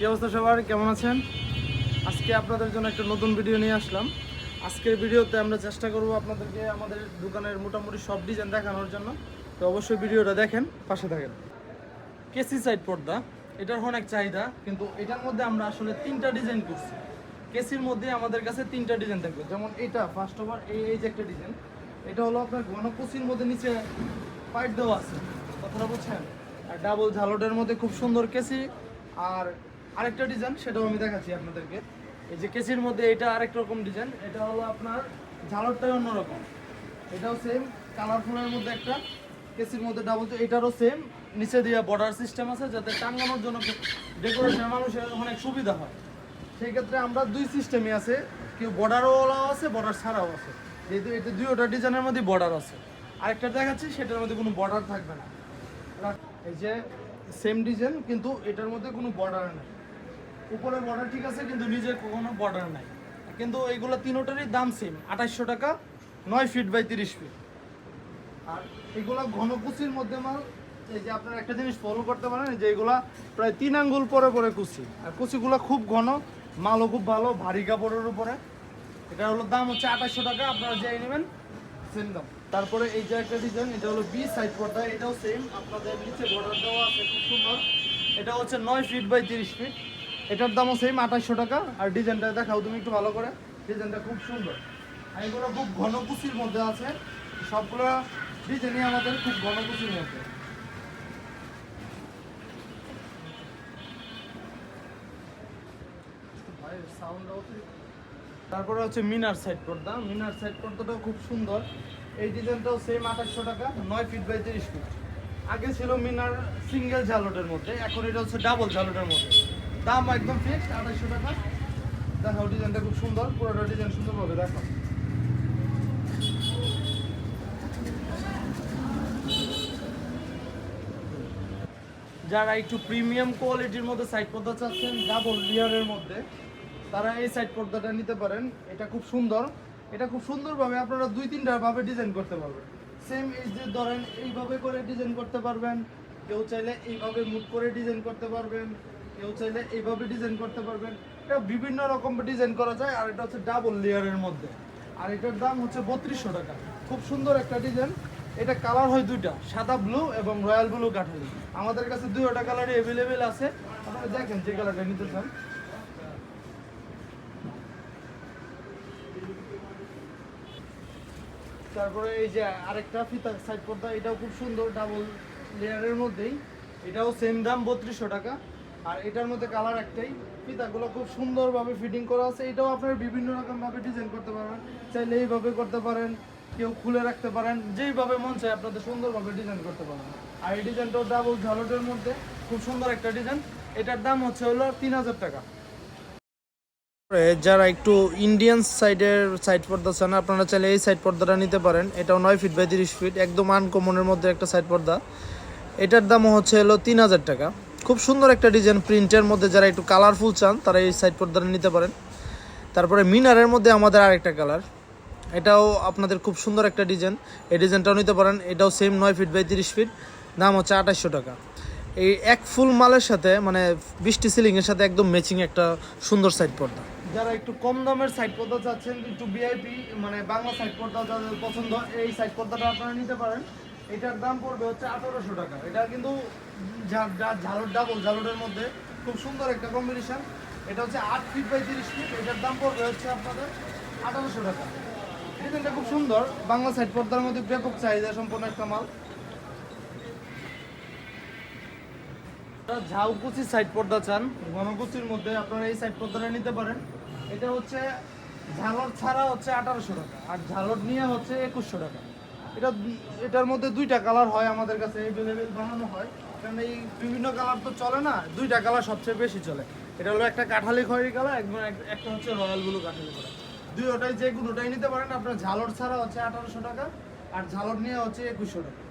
কি অবস্থা সবার? কেমন আছেন? আজকে আপনাদের জন্য একটা নতুন ভিডিও নিয়ে আসলাম। আজকের ভিডিওতে আমরা চেষ্টা করব আপনাদেরকে আমাদের দোকানের মোটামুটি সব ডিজাইন দেখানোর জন্য। তো অবশ্যই ভিডিওটা দেখেন, পাশে থাকেন। কেসি সাইড পর্দা, এটার অনেক চাহিদা, কিন্তু এটার মধ্যে আমরা আসলে তিনটা ডিজাইন করছি। কেসির মধ্যে আমাদের কাছে তিনটা ডিজাইন থাকবে। যেমন এটা ফার্স্ট ওভার এই এই যে একটা ডিজাইন এটা হলো আপনার ঘনকুচির মধ্যে নিচে পাইপ দেওয়া আছে। কথাটা বুঝছেন? আর ডাবল ঝালটের মধ্যে খুব সুন্দর কেসি, আর আরেকটা ডিজাইন সেটাও আমি দেখাচ্ছি আপনাদেরকে। এই যে কেসির মধ্যে এটা আরেক রকম ডিজাইন এটা হলো আপনার ঝালরটাই অন্যরকম। এটাও সেম কালারফুলের মধ্যে একটা, কেসির মধ্যে ডাবল এটারও সেম নিচে দিয়ে বর্ডার সিস্টেম আছে যাতে টাঙ্গানোর জন্য ডেকোরেশনের মানুষের অনেক সুবিধা হয়। সেই ক্ষেত্রে আমরা দুই সিস্টেমই আছে, কেউ বর্ডারও আছে বর্ডার ছাড়াও আছে। যেহেতু এটা দুইটা ডিজাইনের মধ্যে বর্ডার আছে। আরেকটা দেখাচ্ছি, সেটার মধ্যে কোনো বর্ডার থাকবে না। এই যে সেম ডিজাইন কিন্তু এটার মধ্যে কোনো বর্ডার নেই। উপরে বর্ডার ঠিক আছে, কিন্তু নিচে কোনো বর্ডার নাই। কিন্তু এইগুলো তিনোটারই দাম সেম আঠাশশো টাকা, নয় ফিট বাই তিরিশ ফিট আর এগুলো ঘনকুচির মধ্যে মাল, এই যে আপনারা একটা জিনিস ফলো করতে পারেন, যে এগুলা প্রায় তিন আঙ্গুল পরে পরে কুচি আর কুচিগুলো খুব ঘন, মালও খুব ভালো, ভারী কাপড়ের উপরে। এটা হলো দাম হচ্ছে আঠাশশো টাকা, আপনারা যেই নেবেন সেম দাম। তারপরে এই যে একটা ডিজাইন এটা হলো বি সাইড পর্দা, এটাও সেম আপনাদের নিচে বর্ডার দেওয়া আছে, খুব সুন্দর। এটা হচ্ছে নয় ফিট বাই তিরিশ ফিট এটার দামও সেম আঠাশশো টাকা। আর ডিজাইনটা দেখাও তুমি একটু ভালো করে। ডিজাইনটা খুব সুন্দর। আর এগুলো খুব ঘন কুচির মধ্যে আছে। সবগুলো ডিজাইনই আমাদের খুব ঘন কুচির মধ্যে। তারপরে হচ্ছে মিনার সাইড পর্দা। মিনার সাইড পর্দাটাও খুব সুন্দর। এই ডিজাইনটাও সেম আঠাশশো টাকা। নয় ফিট বাই তিরিশ ফিট আগে ছিল মিনার সিঙ্গেল ঝালটের মধ্যে। এখন এটা হচ্ছে ডাবল ঝালটের মধ্যে। দাম একদম ফিক্সড আঠাশশো টাকা। দেখো ডিজাইনটা খুব সুন্দর, পুরোটা ডিজাইন সুন্দরভাবে দেখো। যারা একটু প্রিমিয়াম কোয়ালিটির মধ্যে সাইড পর্দা চাচ্ছেন ডাবল লেয়ারের মধ্যে, তারা এই সাইড পর্দাটা নিতে পারেন। এটা খুব সুন্দর। এটা খুব সুন্দরভাবে আপনারা দুই, তিনটা ভাবে ডিজাইন করতে পারবেন। সেম এই যে ধরেন, এইভাবে করে ডিজাইন করতে পারবেন। কেউ চাইলে এইভাবে মুভ করে ডিজাইন করতে পারবেন। কেউ চাইলে এইভাবে ডিজাইন করতে পারবেন। এটা বিভিন্ন রকম ডিজাইন করা যায়, আর এটা হচ্ছে ডাবল লেয়ারের মধ্যে। আর এটার দাম হচ্ছে বত্রিশশো টাকা। খুব সুন্দর একটা ডিজাইন এটা কালার হয় দুইটা, সাদা ব্লু এবং রয়্যাল ব্লু কাঠালি আমাদের কাছে দুইটা কালারই অ্যাভেলেবেল আছে। আপনারা দেখেন যে কালারটা নিতে চান। তারপরে এই যে আরেকটা ফিতা সাইড পর্দা, এটাও খুব সুন্দর ডাবল লেয়ারের মধ্যেই। এটাও সেম দাম বত্রিশশো টাকা। আর এটার মধ্যে কালার একটাই। ফিতাগুলো খুব সুন্দরভাবে ফিটিং করা আছে। এটাও আপনারা বিভিন্ন রকমভাবে ডিজাইন করতে পারবেন। চাইলে এইভাবে করতে পারেন, কেউ খুলে রাখতে পারেন, যেইভাবে মন চায় আপনাদের সুন্দরভাবে ডিজাইন করতে পারেন আর এই ডিজাইনটাও ডাবল ঝালটের মধ্যে, খুব সুন্দর একটা ডিজাইন এটার দাম হচ্ছে হলো তিন হাজার টাকা যারা একটু ইন্ডিয়ান সাইডের সাইড পর্দা চান, আপনারা চাইলে এই সাইড পর্দাটা নিতে পারেন। এটাও নয় ফিট বাই তিরিশ ফিট একদম আনকমনের মধ্যে একটা সাইড পর্দা। এটার দামও হচ্ছে হলো তিন হাজার টাকা। খুব সুন্দর একটা ডিজাইন প্রিন্টের মধ্যে যারা একটু কালারফুল চান, তারা এই সাইড পর্দাটা নিতে পারেন। তারপরে মিনারের মধ্যে আমাদের আরেকটা কালার এটাও আপনাদের খুব সুন্দর একটা ডিজাইন এই ডিজাইনটাও নিতে পারেন। এটাও সেম নয় ফিট বাই তিরিশ ফিট দাম হচ্ছে আঠাশশো টাকা। এই এক ফুল মালের সাথে মানে বৃষ্টি সিলিংয়ের সাথে একদম ম্যাচিং একটা সুন্দর সাইড পর্দা। যারা একটু কম দামের সাইড পর্দা চাচ্ছেন, একটু ভিআইপি মানে বাংলা সাইড পর্দা যাদের পছন্দ, এই সাইড পর্দাটা আপনারা নিতে পারেন। এটার দাম পড়বে হচ্ছে আঠারোশো টাকা। এটা কিন্তু ঝালর ডাবল ঝালরের মধ্যে খুব সুন্দর একটা কম্বিনেশন এটা হচ্ছে আট ফিট বাই তিরিশ ফিট এটার দাম পড়বে হচ্ছে আপনাদের আঠারোশো টাকা। ডিজাইনটা খুব সুন্দর। বাংলা সাইড পর্দার মধ্যে ব্যাপক চাহিদা সম্পন্ন একটা মাল। ঝাউকুচি সাইড পর্দা চান, ঘনকুচির মধ্যে আপনারা এই সাইড পর্দাটা নিতে পারেন। এটা হচ্ছে ঝালর ছাড়া হচ্ছে আঠারোশো টাকা, আর ঝালর নিয়ে হচ্ছে একুশশো টাকা। এটা এটার মধ্যে দুইটা কালার হয় আমাদের কাছে অ্যাভেলেবেল বানানো হয়। কারণ এই বিভিন্ন কালার তো চলে না, দুইটা কালার সবচেয়ে বেশি চলে। এটা হলো একটা কাঠালি খয়েরি কালার, একদম একটা হচ্ছে রয়্যাল ব্লু কাঠালি কালার। দুই ওটাই যে কোনোটাই নিতে পারেন, আপনার ঝালর ছাড়া হচ্ছে আঠারোশো টাকা, আর ঝালর নিয়ে হচ্ছে একুশশো টাকা।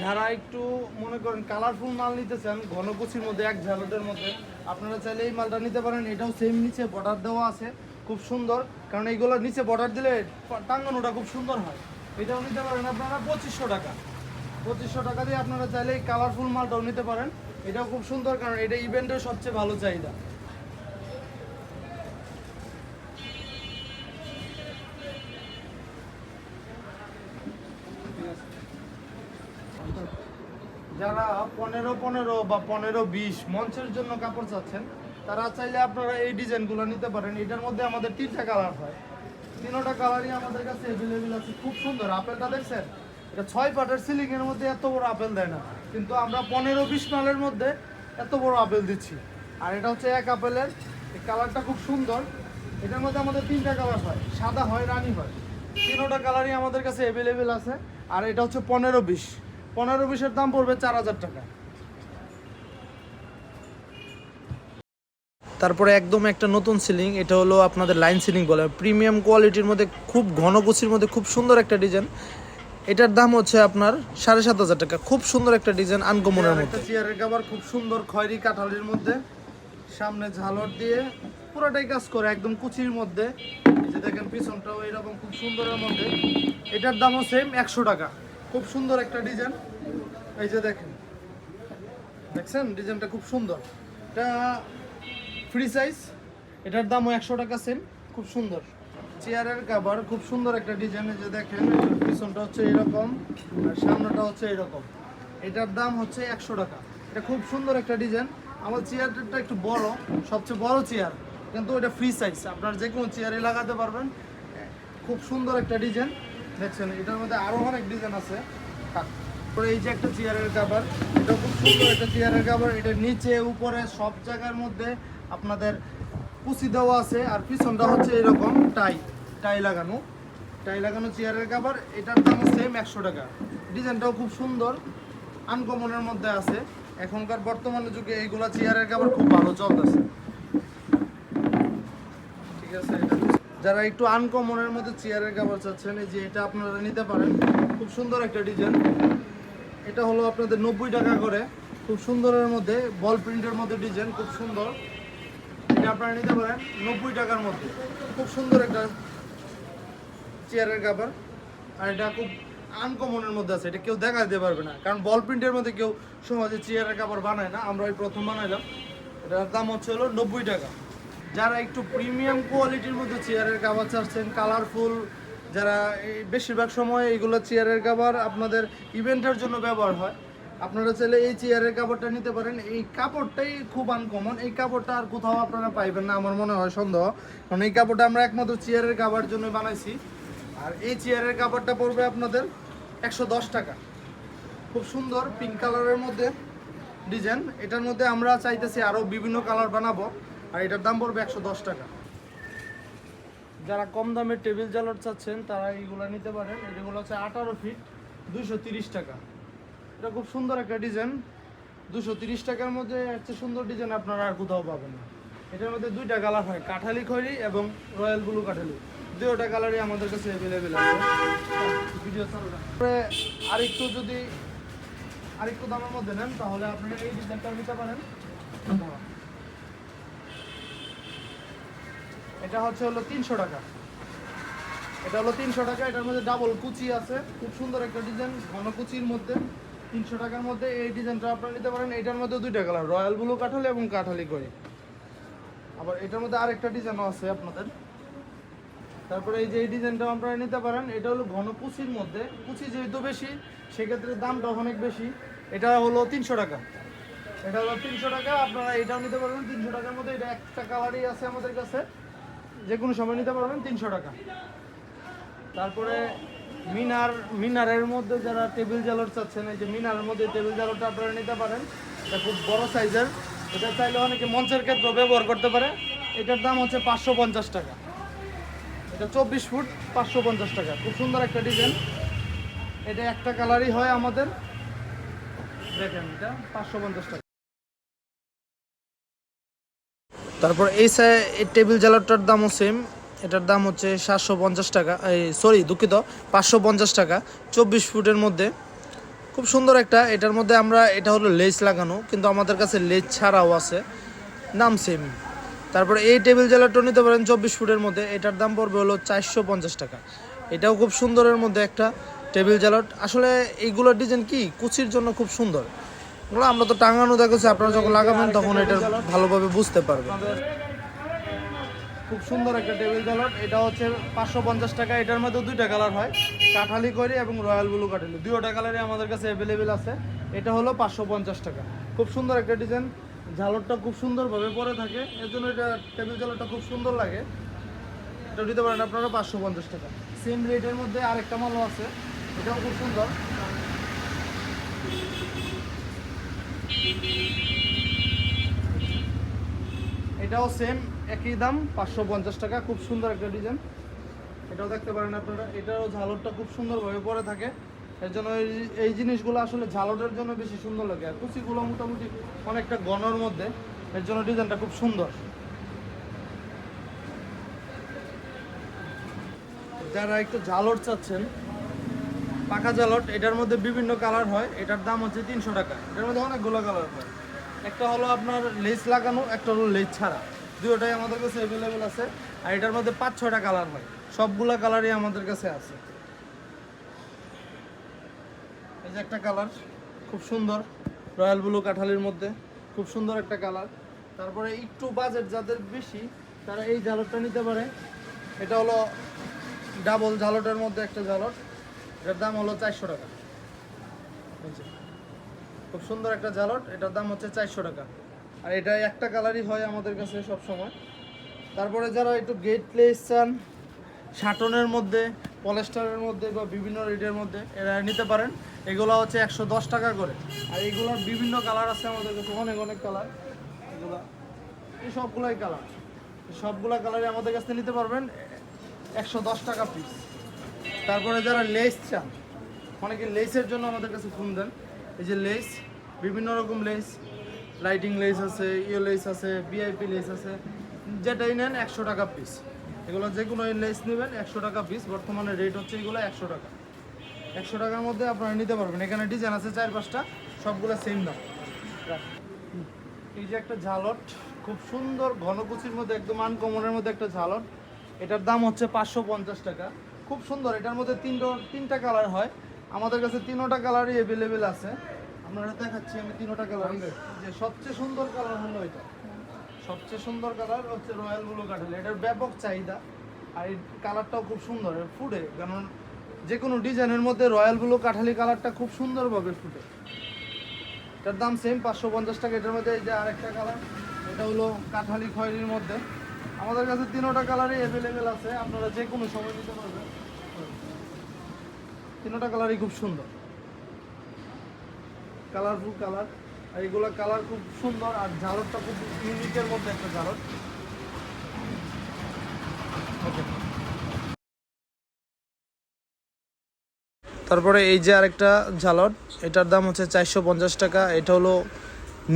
যারা একটু মনে করেন কালারফুল মাল নিতে চান ঘনকুচির মধ্যে এক ঝালটের মধ্যে, আপনারা চাইলে এই মালটা নিতে পারেন। এটাও সেম নিচে বর্ডার দেওয়া আছে, খুব সুন্দর। কারণ এইগুলোর নিচে বর্ডার দিলে টাঙ্গানোটা খুব সুন্দর হয়। এটাও নিতে পারেন আপনারা পঁচিশশো টাকা। পঁচিশশো টাকা দিয়ে আপনারা চাইলে এই কালারফুল মালটাও নিতে পারেন। এটাও খুব সুন্দর কারণ এটা ইভেন্টের সবচেয়ে ভালো চাহিদা। যারা পনেরো পনেরো বা পনেরো বিশ মঞ্চের জন্য কাপড় চাচ্ছেন, তারা চাইলে আপনারা এই ডিজাইনগুলো নিতে পারেন। এটার মধ্যে আমাদের তিনটা কালার হয়। তিনোটা কালারই আমাদের কাছে অ্যাভেলেবেল আছে। খুব সুন্দর। আপেলটা দেখছেন? এটা ছয় পাটের সিলিং এর মধ্যে এত বড় আপেল দেয় না। কিন্তু আমরা পনেরো বিশ মালের মধ্যে এত বড় আপেল দিচ্ছি। আর এটা হচ্ছে এক আপেলের। এই কালারটা খুব সুন্দর। এটার মধ্যে আমাদের তিনটা কালার হয়। সাদা হয়, রানি হয়। তিনোটা কালারই আমাদের কাছে অ্যাভেলেবেল আছে। আর এটা হচ্ছে পনেরো বিশ। পনেরো বিশের দাম পড়বে চার হাজার টাকা। তারপরে একদম একটা নতুন সিলিং এটা হলো আপনাদের লাইন সিলিং বলে। প্রিমিয়াম কোয়ালিটির মধ্যে খুব ঘন কুচির মধ্যে খুব সুন্দর একটা ডিজাইন এটার দাম হচ্ছে আপনার সাড়ে সাত হাজার টাকা। খুব সুন্দর একটা ডিজাইন আনকমনের মধ্যে। চেয়ারের কাবার খুব সুন্দর খয়েরি কাঠালির মধ্যে। সামনে ঝালর দিয়ে পুরোটাই কাজ করে একদম কুচির মধ্যে। যে দেখেন পিছনটাও এরকম খুব সুন্দরের মধ্যে। এটার দামও সেম একশো টাকা। খুব সুন্দর একটা ডিজাইন এই যে দেখেন। দেখছেন? ডিজাইনটা খুব সুন্দর। এটা ফ্রি সাইজ। এটার দামও একশো টাকা সেম, খুব সুন্দর। চেয়ারের কাভার, খুব সুন্দর একটা ডিজাইন যে দেখেন পিছনটা হচ্ছে এরকম আর সামনেটা হচ্ছে এরকম। এটার দাম হচ্ছে একশো টাকা। এটা খুব সুন্দর একটা ডিজাইন। আমার চেয়ারটা একটু বড়, সবচেয়ে বড় চেয়ার, কিন্তু এটা ফ্রি সাইজ। আপনার যে কোনো চেয়ারে লাগাতে পারবেন। খুব সুন্দর একটা ডিজাইন। দেখছেন, এটার মধ্যে আরও অনেক ডিজাইন আছে। তারপরে এই যে একটা চেয়ারের কাভার এটা খুব সুন্দর একটা চেয়ারের কাভার। এটা নিচে, উপরে, সব জায়গার মধ্যে আপনাদের কুচি দেওয়া আছে আর পিছনটা হচ্ছে এরকম টাই টাই লাগানো। টাই লাগানো চেয়ারের কাবার এটার দাম সেম একশো টাকা। ডিজাইনটাও খুব সুন্দর আনকমনের মধ্যে আছে। এখনকার বর্তমানে যুগে এইগুলা চেয়ারের কাবার খুব ভালো চলতেছে। ঠিক আছে যারা একটু আনকমনের মধ্যে চেয়ারের কাভার চাচ্ছেন, এই যে এটা আপনারা নিতে পারেন। খুব সুন্দর একটা ডিজাইন। এটা হলো আপনাদের নব্বই টাকা করে। খুব সুন্দরের মধ্যে, বল প্রিন্টের মধ্যে ডিজাইন, খুব সুন্দর। এটা আপনারা নিতে পারেন নব্বই টাকার মধ্যে। খুব সুন্দর একটা চেয়ারের কাভার আর এটা খুব আনকমনের মধ্যে আছে, এটা কেউ দেখা দিতে পারবে না। কারণ বল প্রিন্টের মধ্যে কেউ সমাজে চেয়ারের কাভার বানায় না আমরা ওই প্রথম বানাইলাম। এটার দাম হচ্ছে হলো নব্বই টাকা। যারা একটু প্রিমিয়াম কোয়ালিটির মধ্যে চেয়ারের কাভার চাচ্ছেন, কালারফুল, যারা বেশিরভাগ সময় এইগুলো চেয়ারের কাভার আপনাদের ইভেন্টের জন্য ব্যবহার হয় আপনারা চাইলে এই চেয়ারের কাপড়টা নিতে পারেন। এই কাপড়টাই খুব আনকমন এই কাপড়টা আর কোথাও আপনারা পাইবেন না, আমার মনে হয় সন্দেহ। কারণ এই কাপড়টা আমরা একমাত্র চেয়ারের কাভার জন্য বানাইছি। আর এই চেয়ারের কাপড়টা পড়বে আপনাদের একশো দশ টাকা। খুব সুন্দর পিঙ্ক কালারের মধ্যে ডিজাইন এটার মধ্যে আমরা চাইতেছি আরও বিভিন্ন কালার বানাবো। আর এটার দাম পড়বে একশো দশ টাকা। যারা কম দামের টেবিল জালট চাচ্ছেন, তারা এইগুলো নিতে পারেন। এগুলো হচ্ছে আঠারো ফিট দুশো টাকা। এটা খুব সুন্দর একটা ডিজাইন। দুশো তিরিশ টাকার মধ্যে একটা সুন্দর ডিজাইন আপনারা আর কোথাও পাবেন না। এটার মধ্যে দুইটা কালার হয়, কাঠালি খয়রি এবং রয়্যাল ব্লু কাঠালি। দুইটা কালারই আমাদের কাছে অ্যাভেলেবেল আছে। ভিডিও তারপরে আরেকটু যদি আরেকটু দামের মধ্যে নেন, তাহলে আপনারা এই ডিজাইনটা নিতে পারেন। এটা হচ্ছে হলো তিনশো টাকা। এটা হলো তিনশো টাকা, এটার মধ্যে ডাবল কুচি আছে। খুব সুন্দর একটা ডিজাইন, ঘন কুচির মধ্যে। তিনশো টাকার মধ্যে এই ডিজাইনটা আপনারা নিতে পারেন। এটার মধ্যে দুইটা কালার, রয়্যাল ব্লু কাঠালি এবং কাঠালি করে আবার এটার মধ্যে আরেকটা ডিজাইনও আছে আপনাদের। তারপরে এই যে এই ডিজাইনটা আপনারা নিতে পারেন। এটা হলো ঘন কুচির মধ্যে। কুচি যেহেতু বেশি, সেক্ষেত্রে দামটা অনেক বেশি। এটা হলো তিনশো টাকা। এটা হলো তিনশো টাকা। আপনারা এটাও নিতে পারবেন। তিনশো টাকার মধ্যে এটা একটা কালারই আছে আমাদের কাছে। যে কোনো সময় নিতে পারবেন। তিনশো টাকা। তারপরে মিনার, মিনারের মধ্যে যারা টেবিল জালর চাচ্ছেন, এই যে মিনারের মধ্যে টেবিল জালরটা আপনারা নিতে পারেন। এটা খুব বড় সাইজের এটা চাইলে অনেকে মঞ্চের ক্ষেত্রে ব্যবহার করতে পারে। এটার দাম হচ্ছে পাঁচশো পঞ্চাশ টাকা। এটা চব্বিশ ফুট, পাঁচশো পঞ্চাশ টাকা। খুব সুন্দর একটা ডিজাইন এটা একটা কালারই হয় আমাদের। দেখেন এটা, পাঁচশো পঞ্চাশ টাকা। তারপর এই সাই- টেবিল জ্বালাটার দামও সেম এটার দাম হচ্ছে সাতশো পঞ্চাশ টাকা, এই সরি দুঃখিত, পাঁচশো পঞ্চাশ টাকা, চব্বিশ ফুটের মধ্যে। খুব সুন্দর একটা, এটার মধ্যে আমরা, এটা হলো লেস লাগানো, কিন্তু আমাদের কাছে লেস ছাড়াও আছে দাম সেম তারপরে এই টেবিল জ্বালাটা নিতে পারেন চব্বিশ ফুটের মধ্যে, এটার দাম পড়বে হলো চারশো পঞ্চাশ টাকা। এটাও খুব সুন্দরের মধ্যে একটা টেবিল জালট আসলে এইগুলোর ডিজাইন কি? কুচির জন্য খুব সুন্দর। আমরা তো টাঙানো দেখেছি, আপনারা যখন লাগাবেন তখন এটা ভালোভাবে বুঝতে পারবেন। খুব সুন্দর একটা টেবিল জালট এটা হচ্ছে পাঁচশো পঞ্চাশ টাকা। এটার মধ্যে দুইটা কালার হয়। কাঠালি করি এবং রয়্যাল ব্লু কাঠালি। দুইটা কালারই আমাদের কাছে অ্যাভেলেবেল আছে। এটা হলো পাঁচশো পঞ্চাশ টাকা। খুব সুন্দর একটা ডিজাইন ঝালরটা খুব সুন্দরভাবে পরে থাকে। এর জন্য এটা টেবিল জালরটা খুব সুন্দর লাগে। এটা দিতে পারেন আপনারা পাঁচশো পঞ্চাশ টাকা। সেম রেটের মধ্যে আরেকটা মালও আছে। এটাও খুব সুন্দর। এটাও সেম একই দাম, পাঁচশো পঞ্চাশ টাকা, খুব সুন্দর একটা ডিজাইন এটাও দেখতে পারেন আপনারা, এটারও ঝালরটা খুব সুন্দরভাবে পরে থাকে। এর জন্য এই- জিনিসগুলো আসলে ঝালরের জন্য বেশি সুন্দর লাগে। আর কুচিগুলো মোটামুটি অনেকটা ঘনর মধ্যে, এর জন্য ডিজাইনটা খুব সুন্দর। যারা একটু ঝালর চাচ্ছেন, পাকা জালট এটার মধ্যে বিভিন্ন কালার হয়। এটার দাম হচ্ছে তিনশো টাকা। এটার মধ্যে অনেকগুলো কালার হয়। একটা হলো আপনার লেস লাগানো, একটা হলো লেস ছাড়া। দুটোটাই আমাদের কাছে অ্যাভেলেবেল আছে। আর এটার মধ্যে পাঁচ, ছয়টা কালার হয় সবগুলা কালারই আমাদের কাছে আছে। এই যে একটা কালার খুব সুন্দর। রয়্যাল ব্লু কাঠালির মধ্যে, খুব সুন্দর একটা কালার তারপরে একটু বাজেট যাদের বেশি, তারা এই জালটটা নিতে পারে। এটা হলো ডাবল ঝালটের মধ্যে একটা ঝালট এটার দাম হলো চারশো টাকা। খুব সুন্দর একটা ঝালট এটার দাম হচ্ছে চারশো টাকা। আর এটা একটা কালারই হয় আমাদের কাছে সব সময় তারপরে যারা একটু গেট প্লেস চান শাটনের মধ্যে পলেস্টারের মধ্যে বা বিভিন্ন রেটের মধ্যে, এরা নিতে পারেন। এগুলো হচ্ছে একশো দশ টাকা করে। আর এগুলোর বিভিন্ন কালার আছে আমাদের কাছে, অনেক অনেক কালার এগুলো, এই সবগুলাই কালার সবগুলা কালারই আমাদের কাছ নিতে পারবেন, একশো দশ টাকা পিস তারপরে যারা লেস চান, অনেকে লেসের জন্য আমাদের কাছে ফোন দেন। এই যে লেস বিভিন্ন রকম লেস লাইটিং লেস আছে ইয়ে লেস আছে ভিআইপি লেস আছে, যেটাই নেন একশো টাকা পিস এগুলো যে কোনো লেস নেবেন একশো টাকা পিস বর্তমানে রেট হচ্ছে এগুলো একশো টাকা। একশো টাকার মধ্যে আপনারা নিতে পারবেন। এখানে ডিজাইন আছে চার পাঁচটা, সবগুলো সেম দাম। এই যে একটা ঝালট, খুব সুন্দর ঘনকুচির মধ্যে, একদম আনকমনের মধ্যে একটা ঝালট। এটার দাম হচ্ছে পাঁচশো পঞ্চাশ টাকা। খুব সুন্দর, এটার মধ্যে তিনটো, তিনটা কালার হয়। আমাদের কাছে তিনোটা কালারই অ্যাভেলেবেল আছে। আপনারা দেখাচ্ছি আমি তিনোটা কালার যে সবচেয়ে সুন্দর কালার হলো এটা। সবচেয়ে সুন্দর কালার হচ্ছে রয়্যাল ব্লু কাঠালি এটার ব্যাপক চাহিদা আর এই কালারটাও খুব সুন্দর ফুটে। কারণ যে কোনো ডিজাইনের মধ্যে রয়্যাল ব্লু কাঠালি কালারটা খুব সুন্দরভাবে ফুটে। এটার দাম সেম পাঁচশো পঞ্চাশ টাকা। এটার মধ্যে এই যে আরেকটা কালার এটা হলো কাঠালি খয়েরির মধ্যে। আমাদের কাছে তিনোটা কালারই অ্যাভেলেবেল আছে। আপনারা যে কোনো সময় নিতে পারবেন। তিনোটা কালারই খুব সুন্দর। কালারফুল কালার আর এগুলো কালার খুব সুন্দর আর ঝালরটা খুব ইউনিকের মধ্যে একটা ঝালর। তারপরে এই যে আরেকটা ঝালট এটার দাম হচ্ছে চারশো পঞ্চাশ টাকা। এটা হলো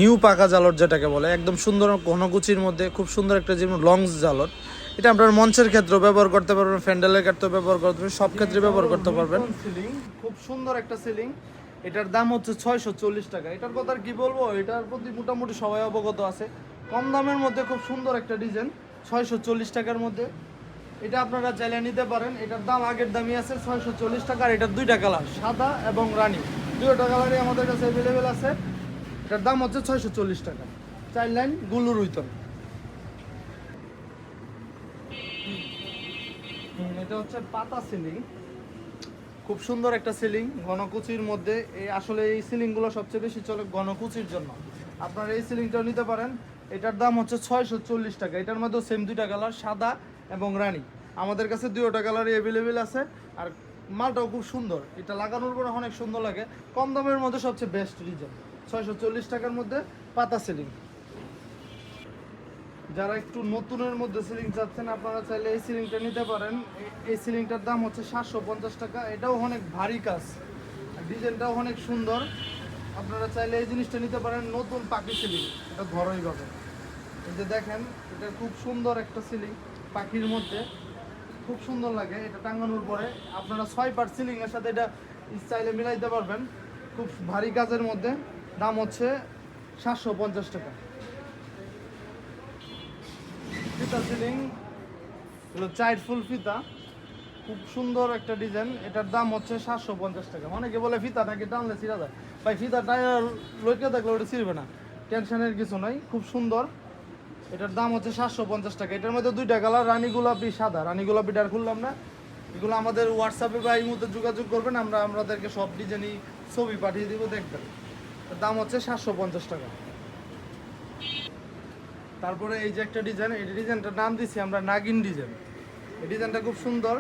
নিউ পাকা জালট যেটাকে বলে। একদম সুন্দর ঘনকুচির মধ্যে খুব সুন্দর একটা যেমন লং জালট এটা আপনার মঞ্চের ক্ষেত্রেও ব্যবহার করতে পারবেন, ফ্যান্ডেলের ক্ষেত্রেও ব্যবহার করতে পারবেন, সব ক্ষেত্রে ব্যবহার করতে পারবেন। খুব সুন্দর একটা সিলিং এটার দাম হচ্ছে ছয়শো চল্লিশ টাকা। এটার কথা আর কি বলব? এটার প্রতি মোটামুটি সবাই অবগত আছে। কম দামের মধ্যে খুব সুন্দর একটা ডিজাইন, ছয়শো চল্লিশ টাকার মধ্যে। এটা আপনারা চাইলে নিতে পারেন। এটার দাম আগের দামই আছে, ছয়শো চল্লিশ টাকা, আর এটার দুইটা কালার, সাদা এবং রানী। দুইটা কালারই আমাদের কাছে অ্যাভেলেবেল আছে। এটার দাম হচ্ছে ছয়শো চল্লিশ টাকা। চার লাইন গুলুর উইতন এটা হচ্ছে পাতা সিলিং। খুব সুন্দর একটা সিলিং ঘনকুচির মধ্যে। এই আসলে এই সিলিংগুলো সবচেয়ে বেশি চলে ঘনকুচির জন্য। আপনারা এই সিলিংটাও নিতে পারেন। এটার দাম হচ্ছে ছয়শো চল্লিশ টাকা। এটার মধ্যেও সেম দুইটা কালার সাদা এবং রানী। আমাদের কাছে দুইটা কালারই অ্যাভেলেবেল আছে। আর মালটাও খুব সুন্দর। এটা লাগানোর পরে অনেক সুন্দর লাগে। কম দামের মধ্যে সবচেয়ে বেস্ট রিজন ছয়শো চল্লিশ টাকার মধ্যে পাতা সিলিং যারা একটু নতুনের মধ্যে সিলিং চাচ্ছেন, আপনারা চাইলে এই সিলিংটা নিতে পারেন। এই সিলিংটার দাম হচ্ছে সাতশো পঞ্চাশ টাকা। এটাও অনেক ভারী কাজ। ডিজাইনটাও অনেক সুন্দর। আপনারা চাইলে এই জিনিসটা নিতে পারেন নতুন পাখি সিলিং এটা ঘরোই পাবে এই যে দেখেন, এটা খুব সুন্দর একটা সিলিং পাখির মধ্যে। খুব সুন্দর লাগে, এটা টাঙানোর পরে। আপনারা ছয় পার্ট সিলিং এর সাথে এটা চাইলে মিলাইতে পারবেন। খুব ভারী কাজের মধ্যে। দাম হচ্ছে সাতশো পঞ্চাশ টাকা। ফিতা সিলিং হলো চাইড ফুল ফিতা। খুব সুন্দর একটা ডিজাইন এটার দাম হচ্ছে সাতশো পঞ্চাশ টাকা। অনেকে বলে ফিতা নাকি টানলে ছিঁড়া যায়। ভাই, ফিতা টায়ার লইতে থাকলে ওটা ছিঁড়বে না। টেনশনের কিছু নাই। খুব সুন্দর। এটার দাম হচ্ছে সাতশো পঞ্চাশ টাকা। এটার মধ্যে দুইটা কালার, রানী গোলাপি, সাদা। রানী গোলাপিটা খুললাম না। এগুলো আমাদের হোয়াটসঅ্যাপে বা এই মুহূর্তে যোগাযোগ করবেন। আমরা, আমাদেরকে সব ডিজাইনই ছবি পাঠিয়ে দিব দেখবেন। দাম হচ্ছে সাতশো পঞ্চাশ টাকা। তারপরে এই যে একটা ডিজাইন এই ডিজাইনটার নাম দিছি আমরা নাগিন ডিজাইন এই ডিজাইনটা খুব সুন্দর।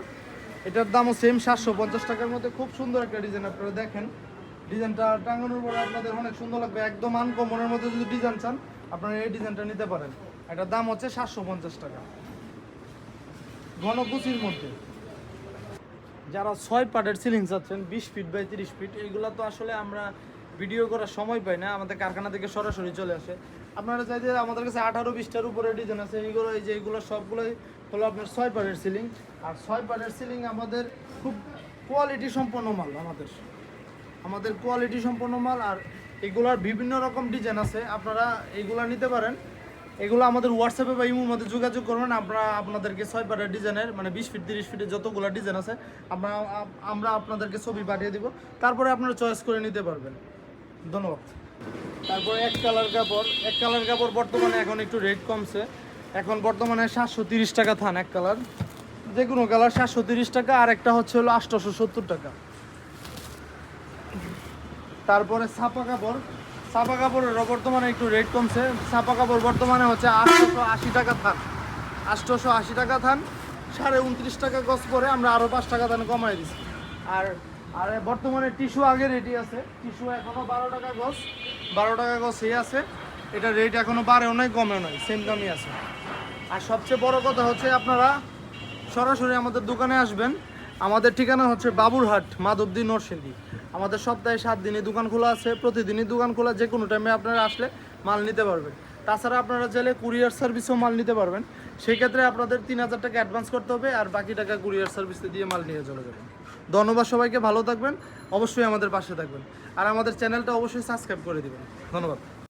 এটার দামও সেম সাতশো পঞ্চাশ টাকার মধ্যে। খুব সুন্দর একটা ডিজাইন আপনারা দেখেন। ডিজাইনটা টাঙানোর পরে আপনাদের অনেক সুন্দর লাগবে। একদম আনকমনের মধ্যে যদি ডিজাইন চান, আপনারা এই ডিজাইনটা নিতে পারেন। এটার দাম হচ্ছে সাতশো পঞ্চাশ টাকা। ঘনকুচির মধ্যে। যারা ছয় পার্টের সিলিং চাচ্ছেন, বিশ ফিট বাই তিরিশ ফিট এইগুলো তো আসলে আমরা ভিডিও করার সময় পাই না। আমাদের কারখানা থেকে সরাসরি চলে আসে। আপনারা চাইতে আমাদের কাছে আঠারো বিশটার উপরে ডিজাইন আছে, এইগুলো এই যে এইগুলো সবগুলোই হলো আপনার ছয় পার্টের সিলিং আর ছয় পার্টের সিলিং আমাদের খুব কোয়ালিটি সম্পন্ন মাল, আমাদের। আমাদের কোয়ালিটি সম্পন্ন মাল, আর এগুলার বিভিন্ন রকম ডিজাইন আছে। আপনারা এইগুলা নিতে পারেন। এগুলো আমাদের হোয়াটসঅ্যাপে বা ইমোর মধ্যে যোগাযোগ করবেন। আমরা আপনাদেরকে ছয় পাটের ডিজাইনের মানে বিশ ফিট তিরিশ ফিটের যতগুলো ডিজাইন আছে, আমরা আমরা আপনাদেরকে ছবি পাঠিয়ে দিব। তারপরে আপনারা চয়েস করে নিতে পারবেন। ধন্যবাদ। তারপরে এক কালার কাপড়, এক কালার কাপড় বর্তমানে এখন একটু রেট কমছে। এখন বর্তমানে সাতশো তিরিশ টাকা থান এক কালার। যে কোনো কালার সাতশো তিরিশ টাকা, আর একটা হচ্ছে হলো আটশোশো সত্তর টাকা। তারপরে ছাপা কাপড়, ছাপা কাপড়ের বর্তমানে একটু রেট কমছে। ছাপা কাপড় বর্তমানে হচ্ছে আটশোশো আশি টাকা থান। আটশোশো আশি টাকা থান, সাড়ে উনত্রিশ টাকা গজ করে আমরা আরও পাঁচ টাকা থান কমাই দিচ্ছি আর আর বর্তমানে টিস্যু আগে রেডি আছে। টিস্যু এখনও বারো টাকা গজ। বারো টাকা গজ এই আছে। এটা রেট এখনও বাড়েও নাই, কমেও নাই সেম দামই আছে। আর সবচেয়ে বড় কথা হচ্ছে আপনারা সরাসরি আমাদের দোকানে আসবেন। আমাদের ঠিকানা হচ্ছে বাবুরহাট, মাধবদী, নরসিংদী। আমাদের সপ্তাহে সাত দিনই দোকান খোলা আছে, প্রতিদিনই দোকান খোলা, যে কোনো টাইমে আপনারা আসলে মাল নিতে পারবেন। তাছাড়া আপনারা চাইলে কুরিয়ার সার্ভিসও মাল নিতে পারবেন। সেক্ষেত্রে আপনাদের তিন হাজার টাকা অ্যাডভান্স করতে হবে, আর বাকি টাকা কুরিয়ার সার্ভিসে দিয়ে মাল নিয়ে চলে যাবেন। ধন্যবাদ সবাইকে, ভালো থাকবেন, অবশ্যই আমাদের পাশে থাকবেন। আর আমাদের চ্যানেলটা অবশ্যই সাবস্ক্রাইব করে দেবেন। ধন্যবাদ।